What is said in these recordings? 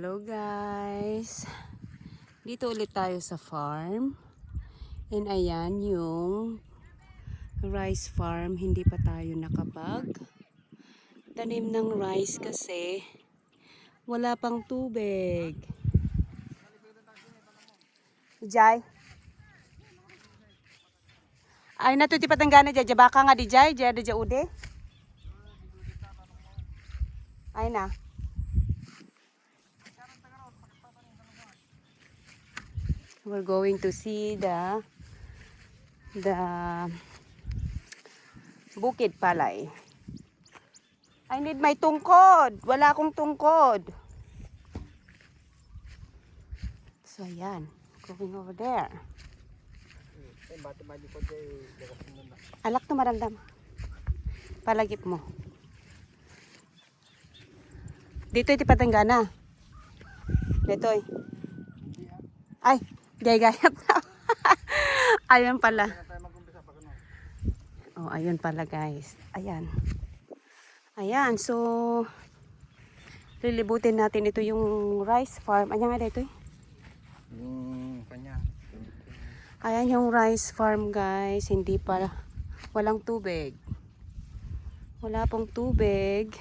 Hello guys! Dito ulit tayo sa farm. And ayan yung rice farm. Hindi pa tayo nakapag tanim ng rice kasi wala pang tubig. Jai. Ay natuti patanggana dyan. Baka nga di Jai. Jai di ude. Ay na. We're going to see the the bukid palay. I need my tungkod. Wala akong tungkod. So, ayan. Going over there. Alak to marandam. Palagip mo. Dito iti patanggana. Dito. Ay, gay-gayat na. ayun pala. Oh, ayun pala guys. Ayan. Ayan, so lilibutin natin ito yung rice farm. Ayan nga dito eh. Yung kanya. Ayan yung rice farm guys. Hindi pa, walang tubig. Wala pong tubig.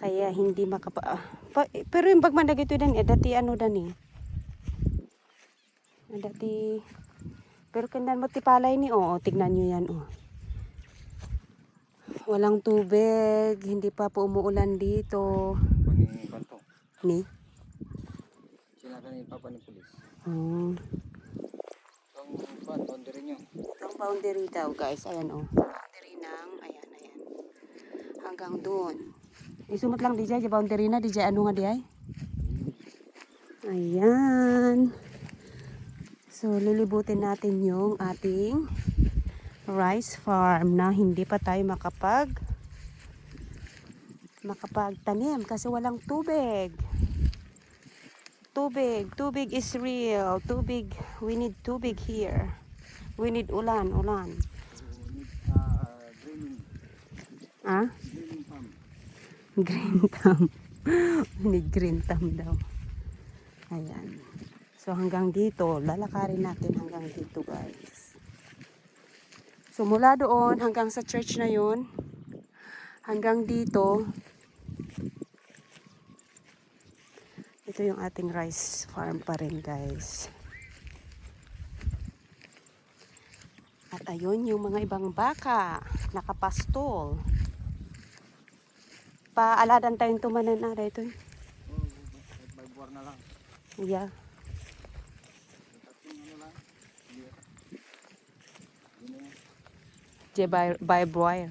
Kaya hindi makapa... ah, pa- pero yung pagmandag ito din eh, dati ano dan eh. Dati... Pero kandan mo tipalay ni, oo, tignan nyo yan, oh. Walang tubig, hindi pa po umuulan dito. Kani kanto. Ni? Sila kani papa ni pulis. Hmm. Ang kwan boundary nyo. Itong boundary daw guys, ayan oh. Boundary ng, ayan, ayan. Hanggang doon. Isumot lang di boundary na, dyan, ano nga di ay? Ayan. So, lilibutin natin yung ating rice farm na hindi pa tayo makapag makapagtanim kasi walang tubig. Tubig, tubig is real. Tubig, we need tubig here. We need ulan, ulan. Ah? Greening farm. Green thumb. need green thumb daw. Ayan. So hanggang dito, lalakarin natin hanggang dito guys. So mula doon hanggang sa church na yun, hanggang dito, ito yung ating rice farm pa rin guys. At ayun yung mga ibang baka, nakapastol. Paaladan tayong tumanan na ito. Oh, na lang. Yeah. Tatlong ano lang. Hindi ata. Yun na yan. Je by, by.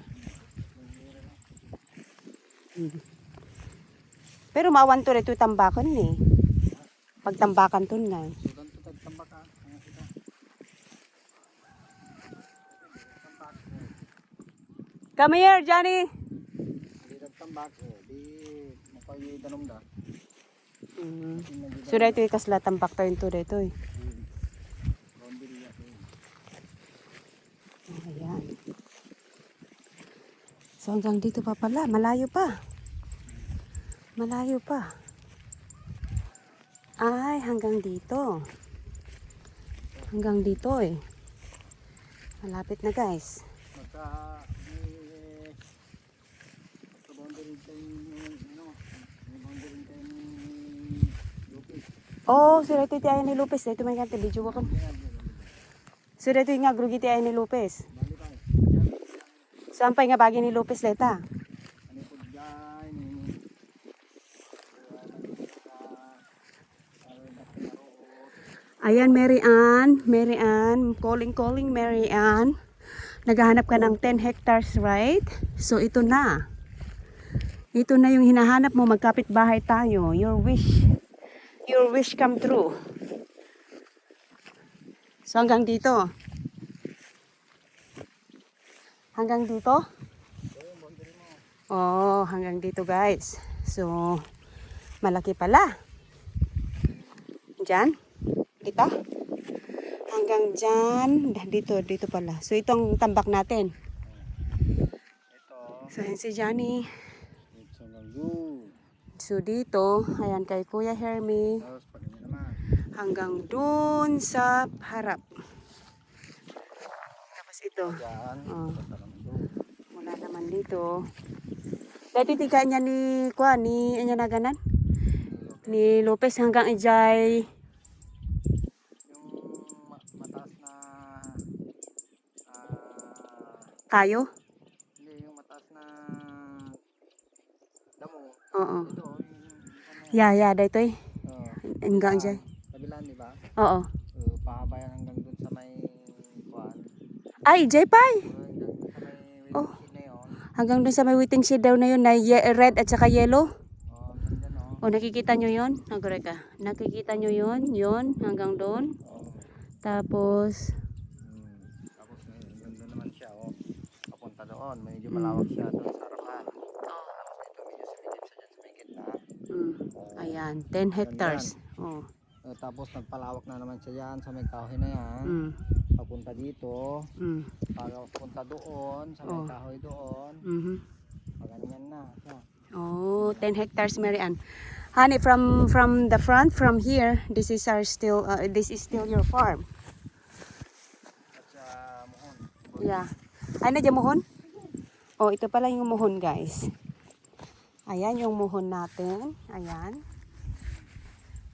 Pero mawan to rito tambakan ni. Pagtambakan to na. eh. Come here, Johnny. Tambak. Di mapay danom da. Mm. So rito kasla tambak tayo to rito eh. Boundary yan. Ayan. So hanggang dito pa pala, malayo pa. Malayo pa. Ay, hanggang dito. Hanggang dito eh. Malapit na guys. Magka may sa boundary ano, may boundary Lupis. Oh, sila ito tayo ni Lopez. Ito may kanta video ko. Sila ito nga grugi tayo ni Lopez. Pa nga bagi ni Lopez ni Ayan, Mary Ann. Mary Ann. Calling, calling, Mary Ann. Naghahanap ka ng 10 hectares, right? So, ito na. Ito na yung hinahanap mo. Magkapit bahay tayo. Your wish. Your wish come true. So, hanggang dito. Hanggang dito? Oh, hanggang dito, guys. So, malaki pala. Diyan. Kita? Hanggang dyan. Dito, dito pala. So, itong tambak natin. So, yan si Johnny. So dito, ayan kay Kuya Hermie, hanggang dun sa harap. Tapos ito, Diyan. Oh. Wala naman dito. Dati tiga niya ni Kuya, ni anya naganan? Ni Lopez hanggang ijay Yung ma- mataas na ah, kayo. hindi yung mataas na damo. Oo. Ito yung ano, Ya, ya, dito eh. oh, Hanggang ijay. kabilaan di ba? Oo. So, pahaba yan hanggang dun sa may kuan. Ay, may Oh. Hanggang dun sa may waiting shed daw na yun na red at saka yellow. Oh, oh. Nakikita nyo yun? Nagre ka. Nakikita nyo yun? Yun, hanggang doon. Tapos, Hmm. Tapos naman siya oh. Papunta doon. Medyo malawak siya doon sa harapan. Tapos ito medyo silidip siya dyan sa may gitna. mm, ayan, 10 hectares. Oh, Eh, tapos nagpalawak na naman siya yan sa may kahoy na yan. mm, Papunta dito. mm, Papunta doon sa may Oh. kahoy doon. mhm. Paganyan na siya. Oh, 10 hectares, Mary Ann. Honey, from from the front, from here, this is our still, uh, this is still your farm. At sa muhon. Yeah. Ay, na mohon? Oh, ito pala yung mohon, guys. Ayan yung mohon natin. Ayan.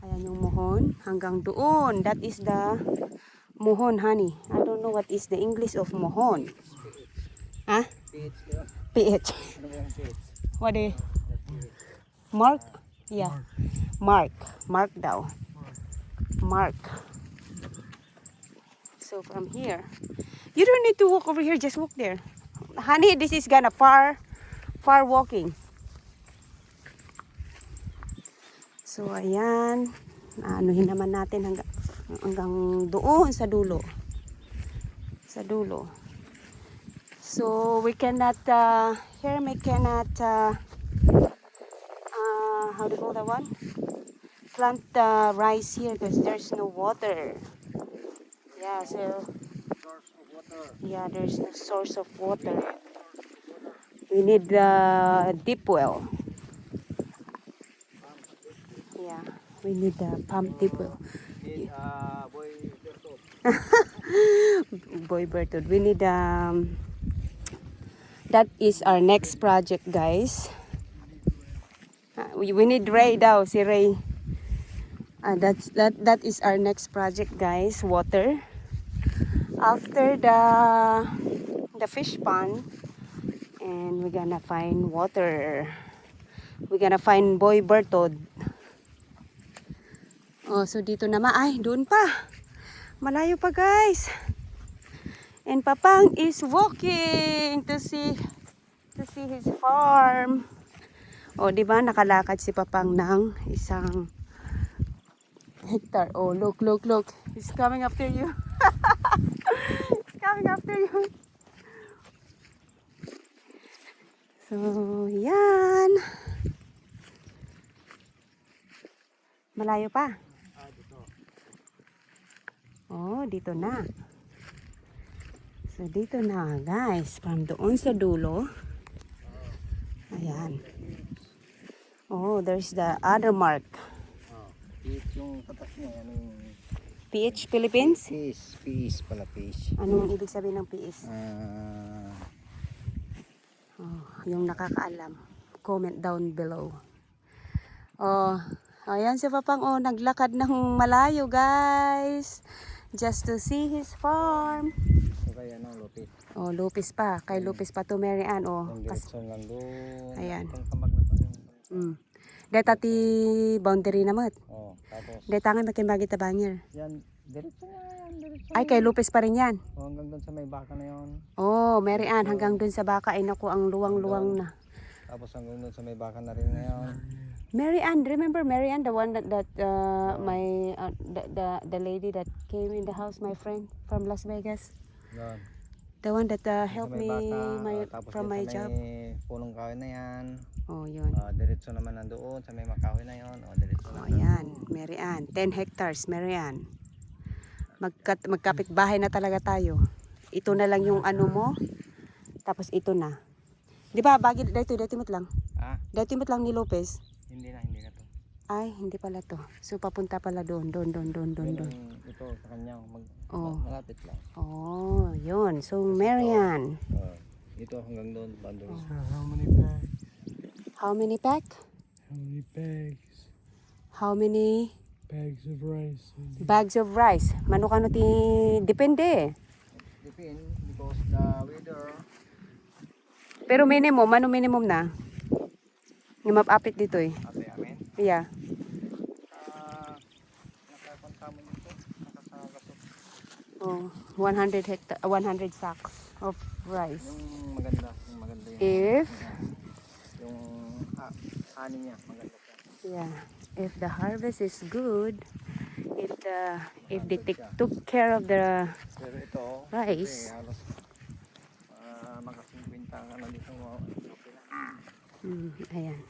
Ayan yung mohon. Hanggang doon. That is the mohon, honey. I don't know what is the English of mohon. Ah? Ba yung PH? What is Mark? Yeah. Mark. Mark daw. Mark. So from here, you don't need to walk over here. Just walk there. Honey, this is gonna far, far walking. So ayan, anuhin naman natin hanggang, hanggang doon sa dulo. Sa dulo. So we cannot, uh, here we cannot, uh, uh, how do you call that one? Plant uh, rice here because there's no water. Yeah, so yeah, there's no source of water. We need the deep well. Yeah, we need the pump deep well. Ah, boy, Berto. Boy Bertud. We need um that is our next project guys. Uh, we, we need Ray daw, si Ray. Uh, that's that that is our next project guys, water. After the the fish pond and we're gonna find water. We're gonna find Boy Bertod. Oh, so dito naman ay doon pa. Malayo pa guys. And Papang is walking to see to see his farm. O, di ba nakalakad si Papang ng isang hectare. Oh, look, look, look. He's coming after you. He's coming after you. So, yan. Malayo pa. Oh, dito na. So, dito na, guys. From doon sa dulo. Ayan. Oh, there's the other mark. Oh, PH yung tatak niya. Ano yung PH Philippines? PH? PH pala, PH. Anong ibig sabihin ng PH? Ah, Oh, yung nakakaalam. Comment down below. Oh, ayan si Papang. Oh, naglakad ng malayo, guys. Just to see his farm. kaya lupit. Oh, Lupis pa. Kay Lupis pa to, Mary Ann. Oh, kas lang doon. Ayan. Na Mm. Deta ti boundary na mat. Oh, tapos. Deta nga makimbagi ta bangir. Yan, diretso yan, diretso. Ay, kay Lupes pa rin yan. Oh, hanggang doon sa may baka na yon. Oh, Mary Ann, hanggang dun sa baka ay naku, ang luwang-luwang na. Tapos hanggang doon sa may baka na rin na yon. Mary Ann, remember Mary Ann, the one that, that uh, my, uh, the, the, the lady that came in the house, my friend from Las Vegas? Yon. The one that uh, helped me baka, my, tapos from my job. punong kahoy na yan. Oh, yun. Ah, diretso naman nandoon sa may makahoy na yon. Oh, diretso Oh, na. yan. Mary Ann. 10 hectares, Mary Ann. Magkat, magkapit bahay na talaga tayo. Ito na lang yung ano mo. Tapos ito na. Di ba, bagi, dito, dito mo't lang. Ah, Dito mo't lang ni Lopez. Hindi na, hindi na to. Ay, hindi pala to. So, papunta pala doon, doon, doon, doon, doon, ito sa kanya, mag, Oh. malapit lang. Oh, yun. So, Marian. Ah, ito hanggang doon, bandung. Oh. So how many bags? How many pack? How many bags? How many Bags of rice. bags of rice? Mano kano ti... Depende. Depend because the weather, Pero minimum, ano minimum na? Yung mapapit dito eh. ate amin. Yeah. Ah, nakapunta mo dito, nakasagasot. Oh, 100 hecta 100 sacks of rice. Yung maganda, yung maganda yung, If, yung ah, ani niya, maganda siya. yeah, if the harvest is good, if the, if they take, took care of the Pero ito, Rice. eh, halos ah, makasimpinta ka na dito mo. Mm, ayan.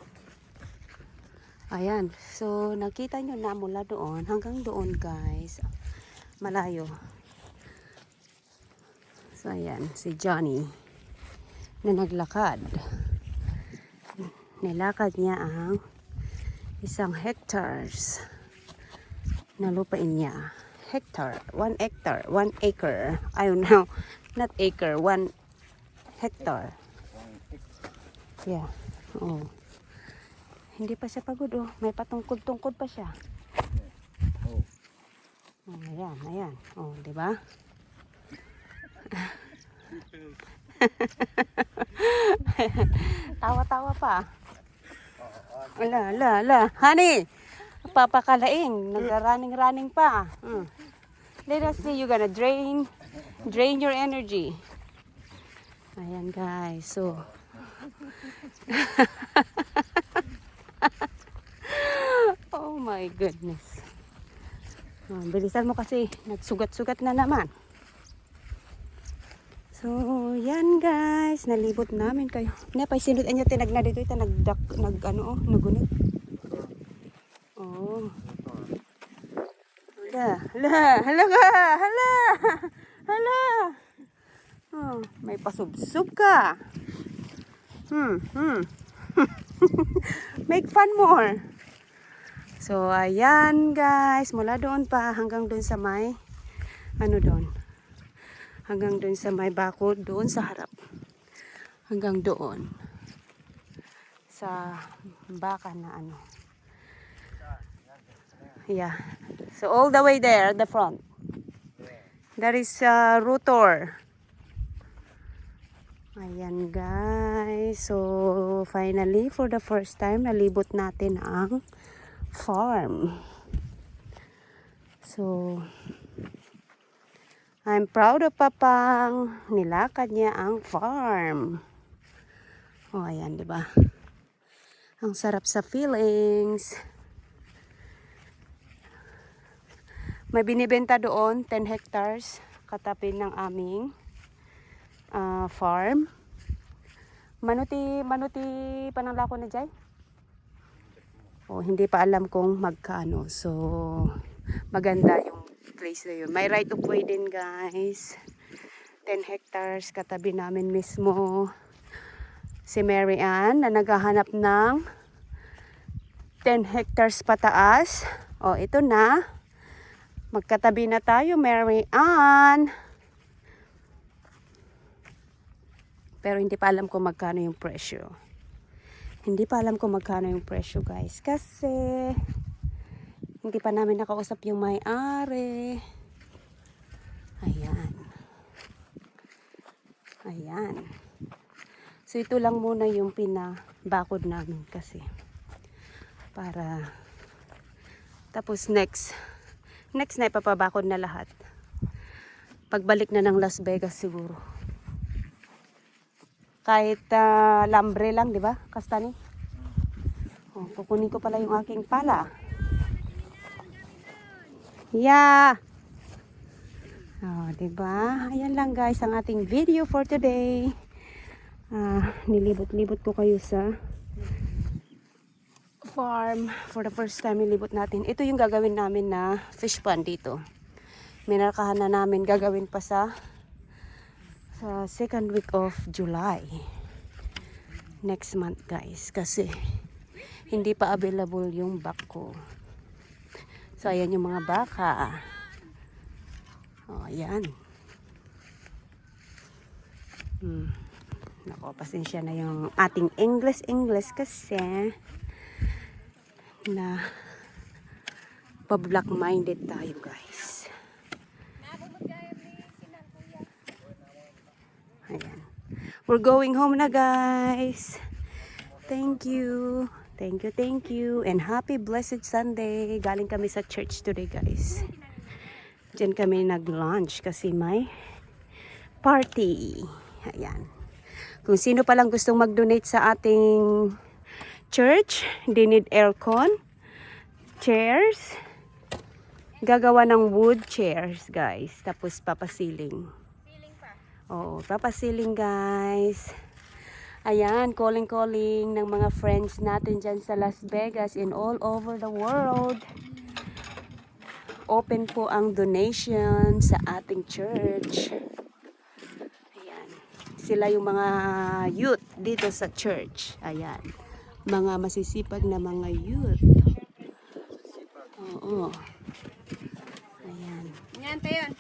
Ayan. So, nakita nyo na mula doon hanggang doon, guys. Malayo. So, ayan. Si Johnny na naglakad. Nilakad niya ang isang hectares na lupain niya. Hectare. One hectare. One acre. I don't know. Not acre. One hectare. Yeah. Oo. Hindi pa siya pagod oh. May patungkod-tungkod pa siya. Oh, Oh, ayan, ayan. Oh, di ba? Tawa-tawa pa. Ala, ala, ala. Honey, papakalaing. Nagra-running-running pa. Hmm. Let us see, you gonna drain, drain your energy. Ayan guys, so. oh my goodness. Oh, bilisan mo kasi, nagsugat-sugat na naman. So, yan guys, nalibot namin kayo. Napay sinut niya tinag na dito ita nagdak nag ano oh, nagunit. Oh. Hala, hala, hala hala. Hala. Oh, may pasubsub ka. Hmm, hmm. Make fun more. So, ayan guys, mula doon pa hanggang doon sa may, ano doon, hanggang doon sa may bakod, doon sa harap. Hanggang doon. Sa baka na ano. Yeah. So, all the way there, the front. That is uh, rotor. Ayan guys. So, finally, for the first time, nalibot natin ang farm. So, I'm proud of Papang. Nilakad niya ang farm. Oh, ayan, di ba? Ang sarap sa feelings. May binibenta doon, 10 hectares, katabi ng aming ah, farm. Manuti, manuti pananglako na Jay? Oh, hindi pa alam kung magkano. So, maganda yung place na yun. May right of way din, guys. 10 hectares katabi namin mismo. Si Mary Ann na naghahanap ng 10 hectares pataas. Oh, ito na. Magkatabi na tayo, Mary Ann. Pero hindi pa alam kung magkano yung presyo. Hindi pa alam kung magkano yung presyo guys. Kasi hindi pa namin nakausap yung may-ari. Ayan. Ayan. So ito lang muna yung pinabakod namin kasi. Para tapos next next na ipapabakod na lahat. Pagbalik na ng Las Vegas siguro. Kahit ah, lambre lang, di ba? Kastani. Oh, kukunin ko pala yung aking pala. Yeah. Oh, di ba? Ayan lang guys ang ating video for today. Ah, nilibot-libot ko kayo sa farm for the first time nilibot natin. Ito yung gagawin namin na fish pond dito. Minarkahan na namin gagawin pa sa sa second week of July. Next month guys. Kasi hindi pa available yung back ko. So, ayan yung mga baka. Oh, ayan. Hmm. Nako, pasensya na yung ating English-English kasi na pa-black-minded tayo, guys. Ayan. We're going home na, guys. Thank you. Thank you, thank you. And happy blessed Sunday. Galing kami sa church today, guys. Diyan kami nag-lunch kasi may party. Ayan. Kung sino palang gustong mag-donate sa ating church, they need aircon, chairs, gagawa ng wood chairs, guys. Tapos papasiling. Oo, papasiling, guys. Ayan, calling-calling ng mga friends natin dyan sa Las Vegas and all over the world. Open po ang donation sa ating church. Ayan. Sila yung mga youth dito sa church. Ayan. Mga masisipag na mga youth. Oo. Ayan. Yan, tayo.